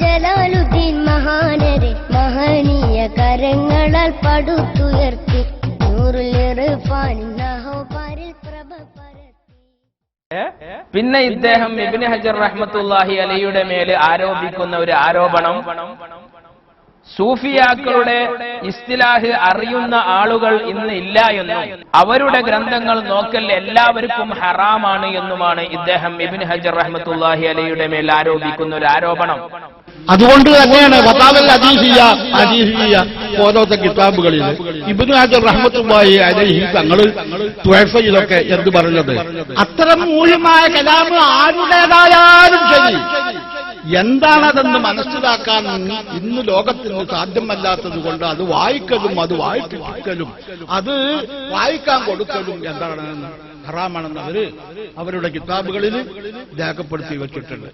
ജലാലുദ്ദീൻ മഹാനരെ മഹനീയ കരങ്ങളാൽ പടുത്തുയർത്തി. പിന്നെ ഇദ്ദേഹം ഇബിന് ഹജർ റഹ്മത്തുല്ലാഹി അലിയുടെ മേൽ ആരോപിക്കുന്ന ഒരു ആരോപണം സൂഫിയാക്കളുടെ ഇസ്തിലാഹ് അറിയുന്ന ആളുകൾ ഇന്ന് ഇല്ല എന്നും അവരുടെ ഗ്രന്ഥങ്ങൾ നോക്കൽ എല്ലാവർക്കും ഹറാമാണ് എന്നുമാണ് ഇദ്ദേഹം ഇബിൻ ഹജർ റഹ്മത്തുല്ലാഹി അലിയുടെ മേൽ ആരോപിക്കുന്ന ഒരു ആരോപണം. അതുകൊണ്ട് തന്നെയാണ് ഓരോത്തെ കിതാബുകളിൽ. ഇബ്നു ഹാജർ റഹ്മത്തുള്ളാഹി അലൈഹി തങ്ങൾ ഇതൊക്കെ എന്ത് പറഞ്ഞത്? അത്തരം മൂല്യമായ കലാമ് ആരുടേതായാലും ശരി. എന്താണതെന്ന് മനസ്സിലാക്കാൻ ഇന്ന് ലോകത്തിന് സാധ്യമല്ലാത്തത് കൊണ്ട് അത് വായിക്കലും അത് വായിപ്പിക്കലും അത് വായിക്കാൻ കൊടുക്കലും എന്താണ്? ഹറാമാണെന്ന് അവർ അവരുടെ കിതാബുകളിൽ രേഖപ്പെടുത്തി വെച്ചിട്ടുണ്ട്.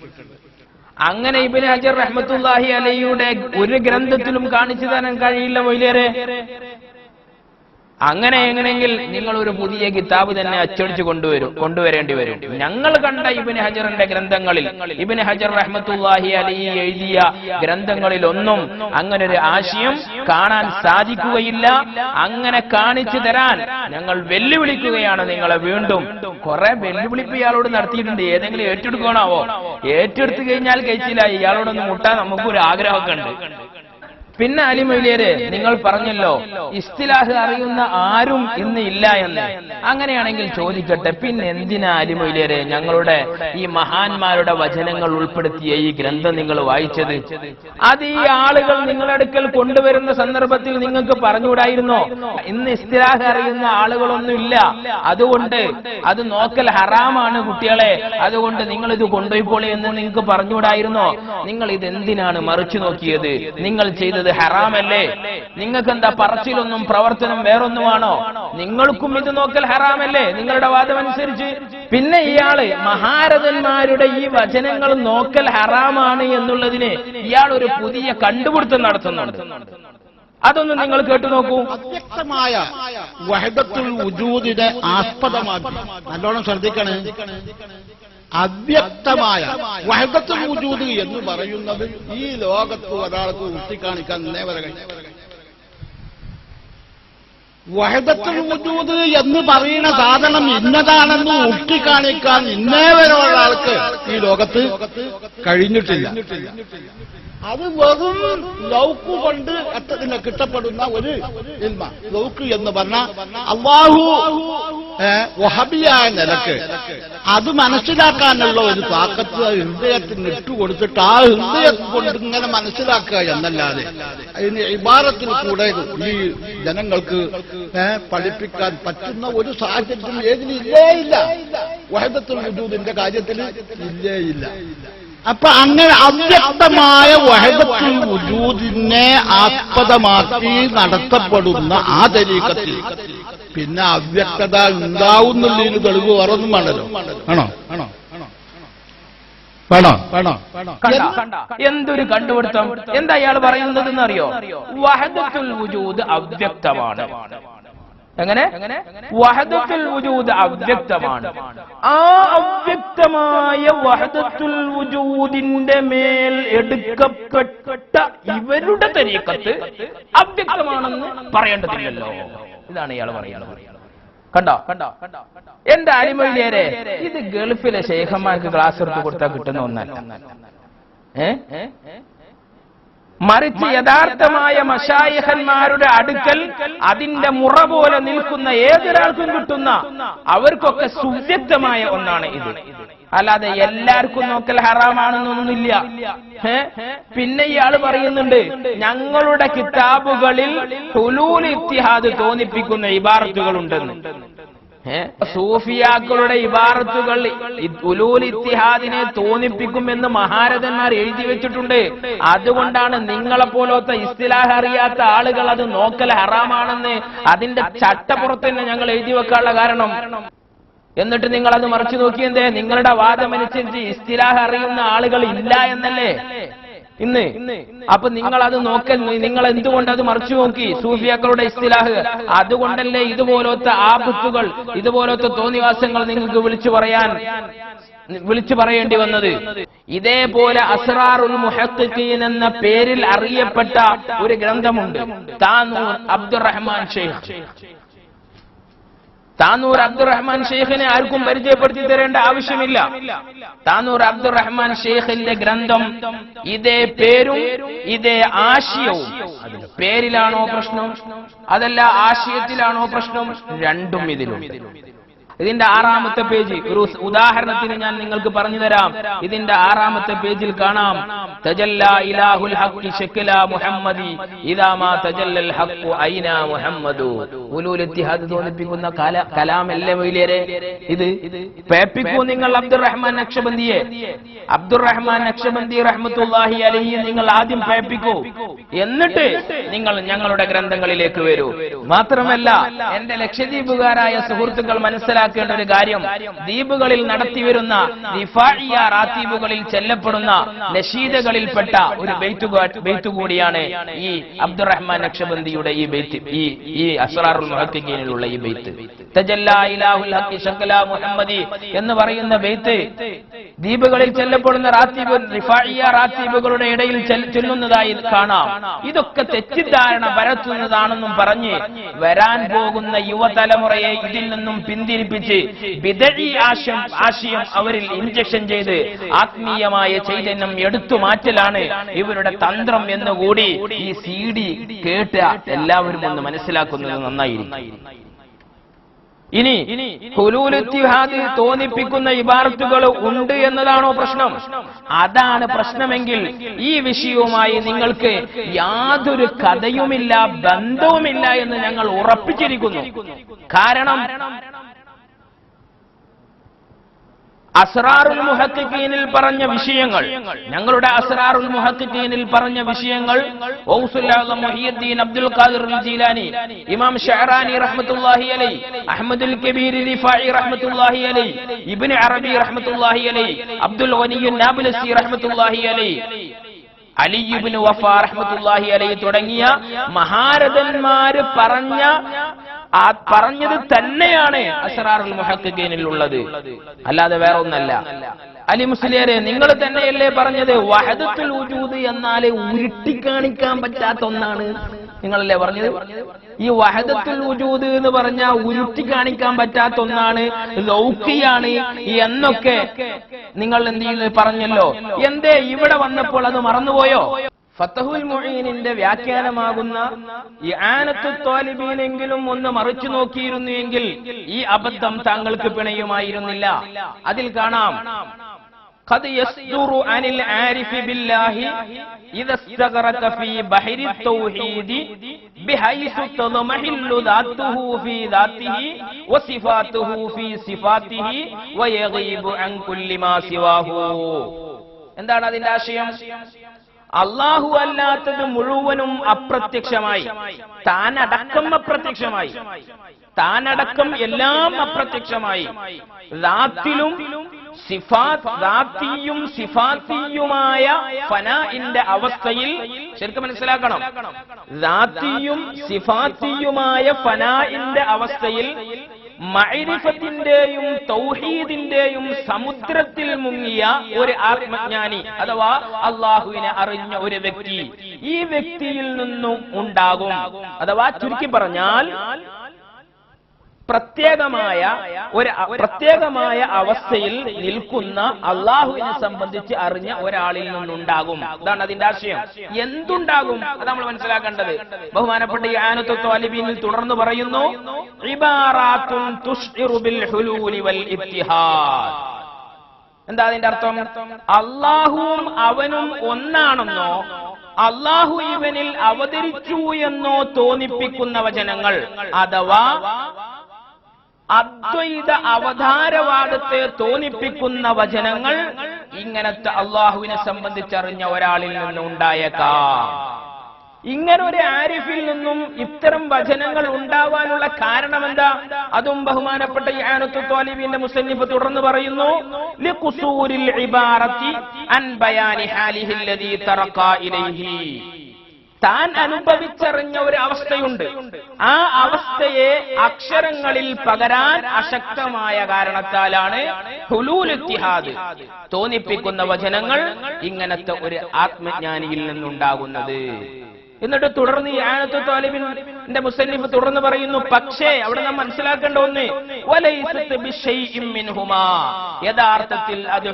അങ്ങനെ ഇബിൻ ഹജർ റഹ്മത്തുല്ലാഹി അലയുടെ ഒരു ഗ്രന്ഥത്തിലും കാണിച്ചു തരാൻ കഴിയില്ല മൊയിലേറെ അങ്ങനെ എങ്ങനെയെങ്കിൽ നിങ്ങൾ ഒരു പുതിയ കിതാബ് തന്നെ അച്ചടിച്ച് കൊണ്ടുവരും കൊണ്ടുവരേണ്ടി വരും. ഞങ്ങൾ കണ്ട ഇബിൻ ഹജറിന്റെ ഗ്രന്ഥങ്ങളിൽ ഇബിൻ ഹജർ റഹ്മത്തുല്ലാഹി അലി എഴുതിയ ഗ്രന്ഥങ്ങളിൽ ഒന്നും അങ്ങനെ ഒരു ആശയം കാണാൻ സാധിക്കുകയില്ല. അങ്ങനെ കാണിച്ചു തരാൻ ഞങ്ങൾ വെല്ലുവിളിക്കുകയാണ് നിങ്ങളെ വീണ്ടും. കുറെ വെല്ലുവിളിപ്പ് ഇയാളോട് നടത്തിയിട്ടുണ്ട്. ഏതെങ്കിലും ഏറ്റെടുക്കണാവോ ഏറ്റെടുത്തു കഴിഞ്ഞാൽ കഴിച്ചില്ല. ഇയാളോടൊന്ന് മുട്ടാൻ നമുക്കൊരു ആഗ്രഹമൊക്കെ ഉണ്ട്. പിന്നെ അലിമൊയിലേര് നിങ്ങൾ പറഞ്ഞല്ലോ ഇസ്തിലാഹ് അറിയുന്ന ആരും ഇന്ന് ഇല്ല എന്ന്. അങ്ങനെയാണെങ്കിൽ ചോദിക്കട്ടെ പിന്നെ എന്തിനാ അലിമൊയിലേര് ഞങ്ങളുടെ ഈ മഹാന്മാരുടെ വചനങ്ങൾ ഉൾപ്പെടുത്തിയ ഈ ഗ്രന്ഥം നിങ്ങൾ വായിച്ചത്? അത് ഈ ആളുകൾ നിങ്ങളടുക്കൽ കൊണ്ടുവരുന്ന സന്ദർഭത്തിൽ നിങ്ങൾക്ക് പറഞ്ഞുകൂടായിരുന്നോ? ഇന്ന് ഇസ്തിലാഹ് അറിയുന്ന ആളുകളൊന്നും ഇല്ല. അതുകൊണ്ട് അത് നോക്കൽ ഹറാമാണ് കുട്ടികളെ. അതുകൊണ്ട് നിങ്ങൾ ഇത് കൊണ്ടുപോയിക്കോളി എന്ന് നിങ്ങൾക്ക് പറഞ്ഞുകൂടായിരുന്നോ? നിങ്ങൾ ഇത് എന്തിനാണ് മറിച്ചു നോക്കിയത്? നിങ്ങൾ ചെയ്തത് ഹറാമല്ലേ? നിങ്ങൾക്ക് എന്താ പറച്ചിലൊന്നും പ്രവർത്തനം വേറൊന്നുമാണോ? നിങ്ങൾക്കും ഇത് നോക്കൽ ഹറാമല്ലേ? നിങ്ങളുടെ വാദം അനുസരിച്ച് പിന്നെ ഇയാൾ മഹാരഥന്മാരുടെ ഈ വചനങ്ങൾ നോക്കൽ ഹറാമാണ് എന്നുള്ളതിന് ഇയാൾ ഒരു പുതിയ കണ്ടുപിടുത്തം നടത്തുന്നുണ്ട്. അതൊന്നും നിങ്ങൾ കേട്ടു നോക്കൂ. അവ്യക്തമായ വഹദത്തുൽ വജൂദിനെ ആസ്പദമാക്കി. നല്ലോണം ശ്രദ്ധിക്കണേ. അവ്യക്തമായ വഹദത്തുൽ വുജൂദ് എന്ന് പറയുന്നത് ഈ ലോകത്ത് ഒരാൾക്ക് ഉത്തിക്കാണിക്കാൻ ഇന്നേ വരെ കഴിഞ്ഞു. വഹദത്തുൽ വജൂദ് എന്ന് പറയുന്ന സാധനം ഇന്നതാണെന്ന് ഊട്ടിക്കാണിക്കാൻ ഇന്നേ വരെ ആൾക്ക് ഈ ലോകത്ത് കഴിഞ്ഞിട്ടില്ല. അത് വെറും ലൗക്ക് കൊണ്ട് അത്തതിന് കിട്ടപ്പെടുന്ന ഒരു ലൗക്ക് എന്ന് പറഞ്ഞ അള്ളാഹു വഹബിയായ നിലയ്ക്ക് അത് മനസ്സിലാക്കാനുള്ള ഒരു താക്കത്ത് ഹൃദയത്തിന് ഇട്ടുകൊടുത്തിട്ട് ആ ഹൃദയം കൊണ്ട് ഇങ്ങനെ മനസ്സിലാക്കുക എന്നല്ലാതെ. അതിന് ഇബാറത്തിൽ കൂടെ ഈ ജനങ്ങൾക്ക് പഠിപ്പിക്കാൻ പറ്റുന്ന ഒരു സാഹചര്യം ഏതിന് ഇല്ലേ ഇല്ല വഹദത്തുൽ വജൂദിന്റെ കാര്യത്തിൽ ഇല്ലേ ഇല്ല അപ്പൊ അങ്ങനെ അവ്യക്തമായ വഹദത്തുൽ വജൂദിനെ ആസ്പദമാക്കി നടത്തപ്പെടുന്ന ആ തരീക്കത്തിൽ പിന്നെ അവ്യക്തത ഉണ്ടാവുന്നില്ല തെളിവ് വേറൊന്നും വേണല്ലോ. ആണോ ആണോ? വേണോ? വേണോ? കണ്ട? എന്തൊരു കണ്ടുപിടുത്തം? എന്താ ഇയാൾ പറയുന്നത് എന്നറിയോ വഹദത്തുൽ വുജൂദ് അവ്യക്തമാണ്. എങ്ങനെ? വഹദത്തുൽ വുജൂദ് അവ്യക്തമാണ്. ആ അവ്യക്തമായ വഹദത്തുൽ വുജൂദിന്റെ മേൽ എടുക്കപ്പെട്ട ഇവരുടെ തരീക്കത്ത് അവ്യക്തമാണെന്ന് പറയേണ്ടതില്ലല്ലോ. ഇതാണ് ഇയാൾ പറയുന്നത്. കണ്ടോ? കണ്ടോ? കണ്ടോ? എന്റെ അരിമൊഴിയേരെ ഇത് ഗൾഫിലെ ശേഖന്മാർക്ക് ക്ലാസ് എടുത്ത് കൊടുത്താൽ കിട്ടുന്ന ഒന്നല്ല. ഏ? മറിച്ച് യഥാർത്ഥമായ മഷായിഹന്മാരുടെ അടുക്കൽ അതിന്റെ മുറ പോലെ നിൽക്കുന്ന ഏതൊരാൾക്കും കിട്ടുന്ന അവർക്കൊക്കെ സുവ്യക്തമായ ഒന്നാണ് ഇത്. അല്ലാതെ എല്ലാവർക്കും നോക്കൽ ഹറാമാണെന്നൊന്നുമില്ല? പിന്നെ ഇയാൾ പറയുന്നുണ്ട് ഞങ്ങളുടെ കിതാബുകളിൽ ഹുലൂൽ ഇത്തിഹാദ് തോന്നിപ്പിക്കുന്ന ഇബാറത്തുകൾ ഉണ്ടെന്ന്? സൂഫിയാക്കളുടെ ഇബാറത്തുകൾ ഉലൂൽ ഇത്തിഹാദിനെ തോന്നിപ്പിക്കുമെന്ന് മഹാരഥന്മാർ എഴുതി വെച്ചിട്ടുണ്ട്. അതുകൊണ്ടാണ് നിങ്ങളെ പോലത്തെ ഇസ്തിലാഹ് അറിയാത്ത ആളുകൾ അത് നോക്കൽ ഹറാമാണെന്ന് അതിന്റെ ചട്ടപ്പുറത്ത് തന്നെ ഞങ്ങൾ എഴുതി വെക്കാനുള്ള കാരണം. എന്നിട്ട് നിങ്ങൾ അത് മറച്ചു നോക്കിയെന്തേ? നിങ്ങളുടെ വാദമനുസരിച്ച് ഇസ്തിലാഹ് അറിയുന്ന ആളുകൾ ഇല്ല എന്നല്ലേ? ഇന്ന്. അപ്പൊ നിങ്ങൾ അത് നോക്കൽ നിങ്ങൾ എന്തുകൊണ്ട് അത് മറിച്ചു നോക്കി? സൂഫിയാക്കളുടെ ഇസ്തിലാഹ്. അതുകൊണ്ടല്ലേ ഇതുപോലത്തെ ആപത്തുകൾ ഇതുപോലത്തെ തോന്നിവാസങ്ങൾ നിങ്ങൾക്ക് വിളിച്ചു പറയാൻ വിളിച്ചു പറയേണ്ടി വന്നത്? ഇതേപോലെ അസ്റാറുൽ മുഹത്തീൻ എന്ന പേരിൽ അറിയപ്പെട്ട ഒരു ഗ്രന്ഥമുണ്ട്. താനൂർ അബ്ദുറഹ്മാൻ ഷെയ്ഖ്. താനൂർ അബ്ദുറഹ്മാൻ ഷെയ്ഖിനെ ആർക്കും പരിചയപ്പെടുത്തി തരേണ്ട ആവശ്യമില്ല. താനൂർ അബ്ദുറഹ്മാൻ ഷെയ്ഖിന്റെ ഗ്രന്ഥം ഇതേ പേരും ഇതേ ആശയവും. പേരിലാണോ പ്രശ്നം? അതല്ല ആശയത്തിലാണോ പ്രശ്നം? രണ്ടും ഇതിലും ഇതിന്റെ ആറാമത്തെ പേജ് ഒരു ഉദാഹരണത്തിന് ഞാൻ നിങ്ങൾക്ക് പറഞ്ഞു തരാം. ഇതിന്റെ ആറാമത്തെ പേജിൽ കാണാം. തജല്ല ഇലാഹുൽ ഹഖ് ശക്കില മുഹമ്മദി ഇദാമാ തജല്ലൽ ഹഖ് ഐന മുഹമ്മദു. ഉലൂൽ ഇത്തിഹാദ് തോന്നിപ്പിക്കുന്ന കല- കലാമല്ലേ മൊയിലേരെ ഇത് പേപ്പിക്കൂ നിങ്ങൾ അബ്ദുറഹ്മാൻ നക്ഷബന്ദിയെ അബ്ദുറഹ്മാൻ നക്ഷബന്ദി റഹ്മത്തുള്ളാഹി അലഹി നിങ്ങൾ ആദ്യം പേപ്പിക്കൂ. എന്നിട്ട് നിങ്ങൾ ഞങ്ങളുടെ ഗ്രന്ഥങ്ങളിലേക്ക് വരൂ. മാത്രമല്ല എന്റെ ലക്ഷദ്വീപുകാരായ സുഹൃത്തുക്കൾ മനസ്സിലാക്കേണ്ട ഒരു കാര്യം. ദ്വീപുകളിൽ നടത്തിവരുന്ന വരുന്ന റാത്തീബുകളിൽ ചെല്ലപ്പെടുന്ന നഷീദകളിൽപ്പെട്ട ഒരു ബെയ്ത്തു കൂടിയാണ് ഈ അബ്ദുറഹ്മാൻ നക്ഷബന്ദിയുടെ ഈ ബെയ്ത്ത് ഈ ഈ അസ്റാറുൽ ഈ ബെയ്ത്ത്. മുഹമ്മദി എന്ന് പറയുന്ന ബെയ്ത്ത് ദ്വീപുകളിൽ ചെല്ലപ്പെടുന്ന റാത്തീബ് റാത്തീബുകളുടെ ഇടയിൽ ചെല്ലുന്നതായി കാണാം. ഇതൊക്കെ തെറ്റിദ്ധാരണ പരത്തുന്നതാണെന്നും പറഞ്ഞ് വരാൻ പോകുന്ന യുവതലമുറയെ ഇതിൽ നിന്നും പിന്തിരിപ്പിച്ച് വിതഴി ആശയം ആശയം അവരിൽ ഇഞ്ചക്ഷൻ ചെയ്ത് ആത്മീയമായ ചൈതന്യം എടുത്തു മാറ്റലാണ് ഇവരുടെ തന്ത്രം എന്നുകൂടി ഈ സി ഡി കേട്ട എല്ലാവരും ഒന്ന് മനസ്സിലാക്കുന്നത് നന്നായിരിക്കും. ഇനി ഹുലൂലുത്തിഹാദ് തോന്നിപ്പിക്കുന്ന ഇബാർത്തുകൾ ഉണ്ട് എന്നതാണോ പ്രശ്നം? അതാണ് പ്രശ്നമെങ്കിൽ ഈ വിഷയവുമായി നിങ്ങൾക്ക് യാതൊരു കഥയുമില്ല ബന്ധവുമില്ല എന്ന് ഞങ്ങൾ ഉറപ്പിച്ചിരിക്കുന്നു. കാരണം അസ്റാറുൽ മുഹക്കിക്കീനിൽ പറഞ്ഞ വിഷയങ്ങൾ. ഞങ്ങളുടെ അസ്റാറുൽ മുഹക്കിക്കീനിൽ പറഞ്ഞ വിഷയങ്ങൾ മുഹിയുദ്ദീൻ അബ്ദുൽ ഖാദിർ ജീലാനി ഇമാം ഷഹറാനി റഹ്മത്തുള്ളാഹി അലൈ അഹ്മദുൽ കബീർ റിഫായി റഹ്മത്തുള്ളാഹി അലൈ ഇബ്നു അറബി റഹ്മത്തുള്ളാഹി അലൈ അബ്ദുൽ ഗനിയു നാബിലസി റഹ്മത്തുള്ളാഹി അലൈ അലിയുബിന് വഫ റഹ്മത്തുള്ളാഹി അലൈഹി തുടങ്ങിയ മഹാരഥന്മാര് പറഞ്ഞ ആ പറഞ്ഞത് തന്നെയാണ് അസറാറുൽ മുഹക്കിനിൽ ഉള്ളത്. അല്ലാതെ വേറെ ഒന്നല്ല. അലി മുസ്ലിയരെ നിങ്ങൾ തന്നെയല്ലേ പറഞ്ഞത്? വഹദത്തുൽ വജൂദ് എന്നാൽ ഉരുട്ടിക്കാണിക്കാൻ പറ്റാത്ത ഒന്നാണ്. നിങ്ങളല്ലേ പറഞ്ഞത്? ഈ വഹദത്തുൽ വജൂദ് എന്ന് പറഞ്ഞ ഉരുട്ടി കാണിക്കാൻ പറ്റാത്ത ഒന്നാണ്. ലൗക്കിയാണ് എന്നൊക്കെ. നിങ്ങൾ എന്ത് ചെയ്യുന്നത് പറഞ്ഞല്ലോ. എന്തേ ഇവിടെ വന്നപ്പോൾ അത് മറന്നുപോയോ? ഫത്തഹുൽ മൊഴീനിന്റെ വ്യാഖ്യാനമാകുന്ന ഈ ആനത്തു തോലിബീനെങ്കിലും ഒന്ന് മറിച്ചു നോക്കിയിരുന്നു എങ്കിൽ ഈ അബദ്ധം താങ്കൾക്ക് പിണയുമായിരുന്നില്ല അതിൽ കാണാം قد يصدر عن العارف بالله إذا استغرق في بحر التوحيد بحيث تضمحل ذاته في ذاته وصفاته في صفاته ويغيب عن كل ما سواه എന്താണ് അതിന്റെ ആശയം അള്ളാഹു അല്ലാത്തത് മുഴുവനും അപ്രത്യക്ഷമായി. താനടക്കം അപ്രത്യക്ഷമായി. താനടക്കം എല്ലാം അപ്രത്യക്ഷമായി. റാത്തിലും സിഫാത്തിയും സിഫാത്തിയുമായ ഫനാഇന്റെ അവസ്ഥയിൽ ശരിക്കും മനസ്സിലാക്കണം. റാത്തിയും സിഫാത്തിയുമായ ഫനാഇന്റെ അവസ്ഥയിൽ മൈരിഫത്തിന്റെയും തൗഹീദിന്റെയും സമുദ്രത്തിൽ മുങ്ങിയ ഒരു ആത്മജ്ഞാനി അഥവാ അള്ളാഹുവിനെ അറിഞ്ഞ ഒരു വ്യക്തി ഈ വ്യക്തിയിൽ നിന്നും ഉണ്ടാകും. അഥവാ ചുരുക്കി പറഞ്ഞാൽ പ്രത്യേകമായ ഒരു പ്രത്യേകമായ അവസ്ഥയിൽ നിൽക്കുന്ന അള്ളാഹുവിനെ സംബന്ധിച്ച് അറിഞ്ഞ ഒരാളിൽ നിന്നുണ്ടാകും. അതാണ് അതിന്റെ ആശയം. എന്തുണ്ടാകും അത് നമ്മൾ മനസ്സിലാക്കേണ്ടത്. ബഹുമാനപ്പെട്ട ഈ ആനത്വ അലിബീനിൽ തുടർന്ന് പറയുന്നു എന്താ അതിന്റെ അർത്ഥം? അള്ളാഹുവും അവനും ഒന്നാണെന്നോ അള്ളാഹു ഇവനിൽ അവതരിച്ചു എന്നോ തോന്നിപ്പിക്കുന്ന വചനങ്ങൾ അഥവാ അദ്വൈത അവതാരവാദത്തെ തോന്നിപ്പിക്കുന്ന വചനങ്ങൾ ഇങ്ങനത്തെ അള്ളാഹുവിനെ സംബന്ധിച്ചറിഞ്ഞ ഒരാളിൽ നിന്ന് ഉണ്ടായേക്കാം. ഇങ്ങനെ ഒരു ആരിഫിൽ നിന്നും ഇത്തരം വചനങ്ങൾ ഉണ്ടാവാനുള്ള കാരണം എന്താ അതും ബഹുമാനപ്പെട്ട തോലിബിന്റെ മുസന്നിഫ് തുടർന്ന് പറയുന്നു ലിഖുസൂരിൽ ഇബാറത്തി അൻ ബയാനി ഹാലിഹി അല്ലദീ തറഖാ ഇലൈഹി. താൻ അനുഭവിച്ചറിഞ്ഞ ഒരു അവസ്ഥയുണ്ട്. ആ അവസ്ഥയെ അക്ഷരങ്ങളിൽ പകരാൻ അശക്തമായ കാരണത്താലാണ് ഹുലൂലുത്തിഹാദ് തോന്നിപ്പിക്കുന്ന വചനങ്ങൾ ഇങ്ങനത്തെ ഒരു ആത്മജ്ഞാനിയിൽ നിന്നുണ്ടാകുന്നത്. എന്നിട്ട് തുടർന്ന് ഈ ആയത്ത് താലിബിന്റെ മുസന്നിഫ് തുടർന്ന് പറയുന്നു പക്ഷേ അവിടെ നാം മനസ്സിലാക്കേണ്ട ഒന്ന്. യഥാർത്ഥത്തിൽ അത്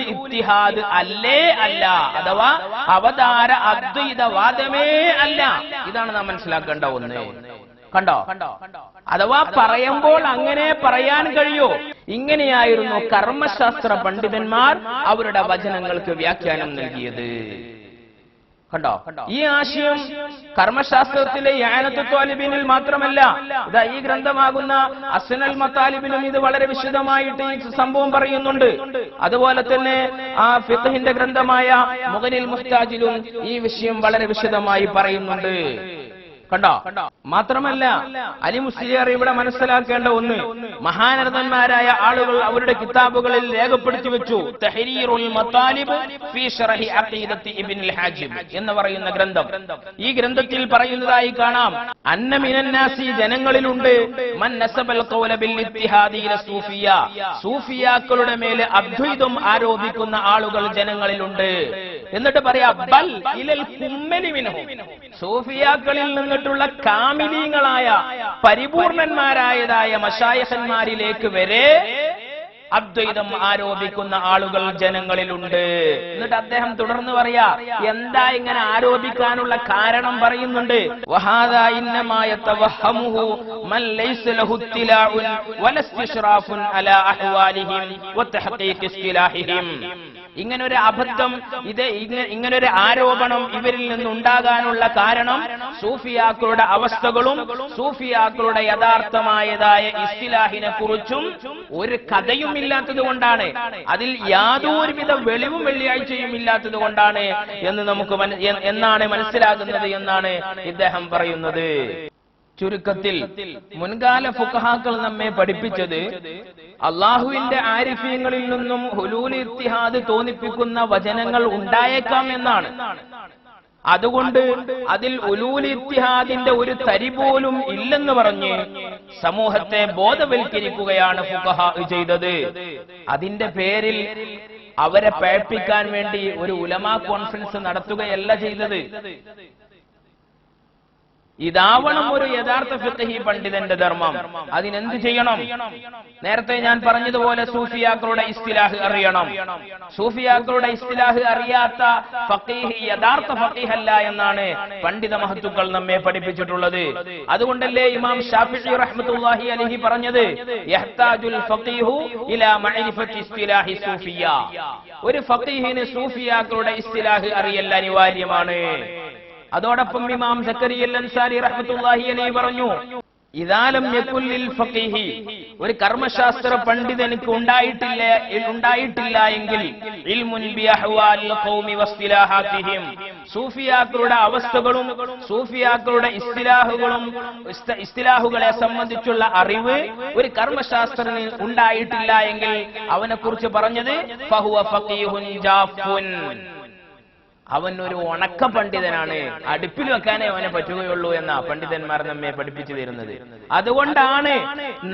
ഇത്തിഹാദ് അല്ലേ അല്ല അഥവാ അവതാര അദ്വൈതവാദമേ അല്ല. ഇതാണ് നാം മനസ്സിലാക്കേണ്ട ഒന്ന്. കണ്ടോ? അഥവാ പറയുമ്പോൾ അങ്ങനെ പറയാൻ കഴിയോ? ഇങ്ങനെയായിരുന്നു കർമ്മശാസ്ത്ര പണ്ഡിതന്മാർ അവരുടെ വചനങ്ങൾക്ക് വ്യാഖ്യാനം നൽകിയത്. കണ്ടോ? ഈ ആശയം കർമ്മശാസ്ത്രത്തിലെ യാനത്വാലിബിനിൽ മാത്രമല്ല ഇതാ ഈ ഗ്രന്ഥമാകുന്ന അസനൽ മത്താലിബിനും ഇത് വളരെ വിശദമായിട്ട് ഈ സംഭവം പറയുന്നുണ്ട്. അതുപോലെ തന്നെ ആ ഫിത്തഹിന്റെ ഗ്രന്ഥമായ മുഗനിൽ മുഹ്താജിലും ഈ വിഷയം വളരെ വിശദമായി പറയുന്നുണ്ട്. കണ്ടോ? മാത്രമല്ല അലി മുസ്ലിയാർ ഇവിടെ മനസ്സിലാക്കേണ്ട ഒന്ന്. മഹാനരതന്മാരായ ആളുകൾ അവരുടെ കിതാബുകളിൽ രേഖപ്പെടുത്തി വെച്ചു. തഹരീറുൽ മത്താലിബ് ഫീ അഖീദത്തി ഇബ്നുൽ ഹാജിബ് എന്ന് പറയുന്ന ഗ്രന്ഥം. ഈ ഗ്രന്ഥത്തിൽ പറയുന്നതായി കാണാം. അന്ന മിനന്നാസി ജനങ്ങളിലുണ്ട്. മൻ നസബൽ ഖൗല ബിൽ ഇത്തിഹാദി ഇല സൂഫിയ. സൂഫിയാക്കളുടെ മേലെ അദ്വൈതം ആരോപിക്കുന്ന ആളുകൾ ജനങ്ങളിലുണ്ട്. എന്നിട്ട് പറയാ ബൽ ഇലൽ കുമ്മലി മിൻഹു. സൂഫിയാക്കളിൽ നിന്നിട്ടുള്ള കാമിലീങ്ങളായ പരിപൂർണന്മാരായതായ മഷായഹന്മാരിലേക്ക് വരെ അദ്വൈതം ആരോപിക്കുന്ന ആളുകൾ ജനങ്ങളിലുണ്ട്. എന്നിട്ട് അദ്ദേഹം തുടർന്ന് പറയാ എന്താ ഇങ്ങനെ ആരോപിക്കാനുള്ള കാരണം പറയുന്നുണ്ട്? വഹാദ ഇന്നമായ തവഹമുഹു മൻ ലൈസ ലഹു ഇത്തിലാഉൻ വലസ്തിശ്റാഫുൻ അലാ അഹ്വാലിഹിം വതഹഖീഖ് ഇസ്തിലാഹിഹിം ഇങ്ങനെ ഒരു അബദ്ധം ഇത് ഇങ്ങനൊരു ആരോപണം ഇവരിൽ നിന്നുണ്ടാകാനുള്ള കാരണം സൂഫിയാക്കളുടെ അവസ്ഥകളും സൂഫിയാക്കളുടെ യഥാർത്ഥമായതായ ഇസ്തിലാഹിനെ കുറിച്ചും ഒരു കഥയും ഇല്ലാത്തത് കൊണ്ടാണ്. അതിൽ യാതൊരുവിധ വെളിവും വെള്ളിയാഴ്ചയും ഇല്ലാത്തത് കൊണ്ടാണ് എന്ന് നമുക്ക് എന്നാണ് മനസ്സിലാകുന്നത് എന്നാണ് ഇദ്ദേഹം പറയുന്നത്. ചുരുക്കത്തിൽ മുൻകാല ഫുഖഹാക്കൾ നമ്മെ പഠിപ്പിച്ചത് അള്ളാഹുവിന്റെ ആരിഫ്യങ്ങളിൽ നിന്നും ഹുലൂൽ ഇത്തിഹാദ് തോന്നിപ്പിക്കുന്ന വചനങ്ങൾ ഉണ്ടായേക്കാം എന്നാണ്. അതുകൊണ്ട് അതിൽ ഉലൂൽ ഇത്തിഹാദിന്റെ ഒരു തരി പോലും ഇല്ലെന്ന് പറഞ്ഞ് സമൂഹത്തെ ബോധവൽക്കരിക്കുകയാണ് ഫുഖഹ ചെയ്തത്. അതിന്റെ പേരിൽ അവരെ പഴപ്പിക്കാൻ വേണ്ടി ഒരു ഉലമാ കോൺഫറൻസ് നടത്തുകയല്ല ചെയ്തത്. ഇതാവണം ഒരു യഥാർത്ഥ ഫിഖഹി പണ്ഡിതന്റെ ധർമ്മം. അതിനെന്ത് ചെയ്യണം? നേരത്തെ ഞാൻ പറഞ്ഞതുപോലെ സൂഫിയാക്കളുടെ ഇസ്തിലാഹ് അറിയണം. സൂഫിയാക്കളുടെ ഇസ്തിലാഹ് അറിയാത്ത ഫഖീഹ് യഥാർത്ഥ ഫഖീഹല്ല എന്നാണ് പണ്ഡിത മഹത്തുക്കൾ നമ്മെ പഠിപ്പിച്ചിട്ടുള്ളത്. അതുകൊണ്ടല്ലേ ഇമാം ഷാഫി റഹ്മത്തുള്ളാഹി അലൈഹി പറഞ്ഞത്? ഒരു ഫക്കീഹിന് സൂഫിയാക്കളുടെ ഇസ്തിലാഹ് അറിയല്ല അനിവാര്യമാണ്. അതോടൊപ്പം ഇമാം സക്കരിയൽ അൻസാരി റഹ്മത്തുള്ളാഹി അലൈഹി പറഞ്ഞു ഇതാലം യക്കുല്ലിൽ ഫഖീഹി. ഒരു കർമ്മശാസ്ത്ര പണ്ഡിതനുക്ക് ഉണ്ടായിട്ടില്ല ഉണ്ടായിട്ടില്ല എങ്കിൽ സൂഫിയാക്കളുടെ അവസ്ഥകളും സൂഫിയാക്കളുടെ ഇസ്തിലാഹുകളും ഇസ്ത- ഇസ്തിലാഹുകളെ സംബന്ധിച്ചുള്ള അറിവ് ഒരു കർമ്മശാസ്ത്രന് ഉണ്ടായിട്ടില്ല എങ്കിൽ അവനെ കുറിച്ച് പറഞ്ഞത് ഫഹുവ ഫഖീഹുൻ ജാഫുൻ. അവൻ ഒരു ഉണക്ക പണ്ഡിതനാണ്. അടുപ്പിൽ വെക്കാനേ അവനെ പറ്റുകയുള്ളൂ എന്ന പണ്ഡിതന്മാർ നമ്മെ പഠിപ്പിച്ചു തരുന്നത്. അതുകൊണ്ടാണ്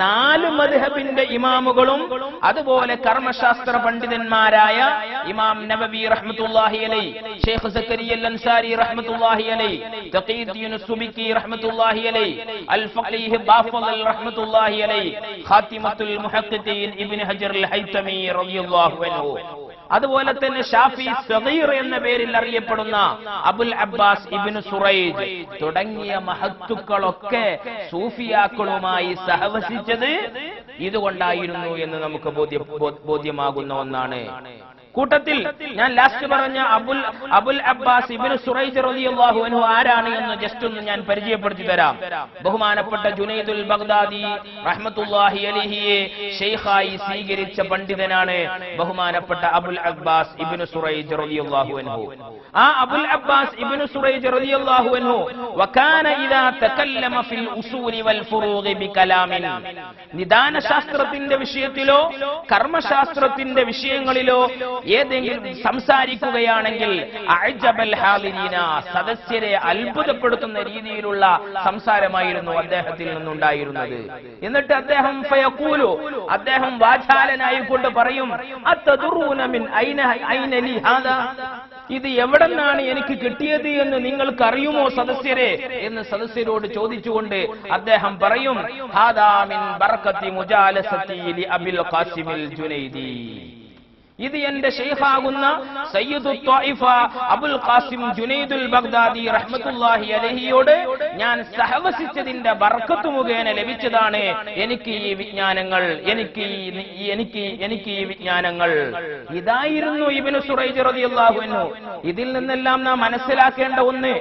നാല് മദ്ഹബിന്റെ ഇമാമുകളും അതുപോലെ കർമ്മശാസ്ത്ര പണ്ഡിതന്മാരായ ഇമാം നബബി റഹ്മത്തുള്ളാഹി അലൈ ഷെയ്ഖ് സക്കരിയൽ അൻസാരി റഹ്മത്തുള്ളാഹി അലൈ തഖീദ്ദീൻ സുബിക്കി റഹ്മത്തുള്ളാഹി അലൈ അൽ ഫഖീഹ് ബാഫൽ റഹ്മത്തുള്ളാഹി അലൈ ഖാത്തിമത്തുൽ മുഹഖ്ഖീൻ ഇബ്നു ഹജർ അൽ ഹൈതമി റളിയല്ലാഹു അൻഹു. അതുപോലെ തന്നെ ഷാഫി സഗീർ എന്ന പേരിൽ അറിയപ്പെടുന്ന അബുൽ അബ്ബാസ് ഇബ്നു സുറൈജ് തുടങ്ങിയ മഹത്തുക്കളൊക്കെ സൂഫിയാക്കളുമായി സഹവസിച്ചത് ഇതുകൊണ്ടായിരുന്നു എന്ന് നമുക്ക് ബോധ്യമാകുന്ന ഒന്നാണ്. കൂട്ടത്തിൽ ഞാൻ ലാസ്റ്റ് പറഞ്ഞ Abul Abul Abbas ibn Suraij റളിയല്ലാഹു അൻഹു ആരാണ് എന്ന് ജസ്റ്റ് ഒന്ന് ഞാൻ പരിചയപ്പെടുത്തി തരാം. ബഹുമാനപ്പെട്ട ജുനൈദുൽ ബഗ്ദാദി റഹ്മത്തുള്ളാഹി അലിഹിയെ ഷെയ്ഖായി സ്വീകരിച്ച പണ്ഡിതനാണ് ബഹുമാനപ്പെട്ട അബുൽ അബ്ബാസ് ഇബ്നു സുറൈജ് റളിയല്ലാഹു അൻഹു. ആ അബുൽ അബ്ബാസ് ഇബ്നു സുറൈജ് റളിയല്ലാഹു അൻഹു വകാന ഇദാ തകല്ലമ ഫിൽ ഉസൂലി വൽ വിഷയത്തിലോ കർമ്മശാസ്ത്രത്തിന്റെ വിഷയങ്ങളിലോ ഏതെങ്കിലും സംസാരിക്കുകയാണെങ്കിൽ സദസ്യരെ അത്ഭുതപ്പെടുത്തുന്ന രീതിയിലുള്ള സംസാരമായിരുന്നു അദ്ദേഹത്തിൽ നിന്നുണ്ടായിരുന്നത്. എന്നിട്ട് അദ്ദേഹം ഫയഖൂലു അദ്ദേഹം വാചാലനായി കൊണ്ട് പറയും ഇത് എവിടെ നിന്നാണ് എനിക്ക് കിട്ടിയത് എന്ന് നിങ്ങൾക്ക് അറിയുമോ സദസ്യരെ? എന്ന് സദസ്യരോട് ചോദിച്ചുകൊണ്ട് അദ്ദേഹം പറയും ഹാദാ മിൻ ബർക്കത്തി മുജാലസത്തി അബിൽ ഖാസിമിൽ ജുനൈദി. ഇത് എന്റെ ഷെയ്ഖാകുന്ന സയ്യിദു ത്വായിഫ അബുൽ ഖാസിം ജുനൈദുൽ ബഗ്ദാദി റഹ്മത്തുല്ലാഹി അലഹിയോട് ഞാൻ സഹവസിച്ചതിന്റെ ബർക്കത്ത് മുഖേന ലഭിച്ചതാണ് എനിക്ക് ഈ വിജ്ഞാനങ്ങൾ എനിക്ക് എനിക്ക് എനിക്ക് ഈ വിജ്ഞാനങ്ങൾ. ഇതായിരുന്നു ഇബ്നു സുറൈജ് റളിയല്ലാഹു അൻഹു. ഇതിൽ നിന്നെല്ലാം നാം മനസ്സിലാക്കേണ്ട ഒന്ന്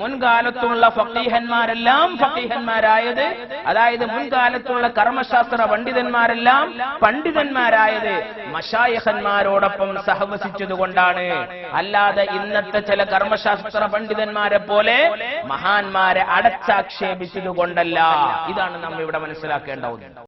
മുൻകാലത്തുള്ള ഫക്കീഹന്മാരെല്ലാം ഫക്കീഹന്മാരായത് അതായത് മുൻകാലത്തുള്ള കർമ്മശാസ്ത്ര പണ്ഡിതന്മാരെല്ലാം പണ്ഡിതന്മാരായത് മഷായഹന്മാരോടൊപ്പം സഹവസിച്ചതുകൊണ്ടാണ്. അല്ലാതെ ഇന്നത്തെ ചില കർമ്മശാസ്ത്ര പണ്ഡിതന്മാരെ പോലെ മഹാന്മാരെ അടച്ചാക്ഷേപിച്ചതുകൊണ്ടല്ല. ഇതാണ് നാം ഇവിടെ മനസ്സിലാക്കേണ്ട ഒന്ന്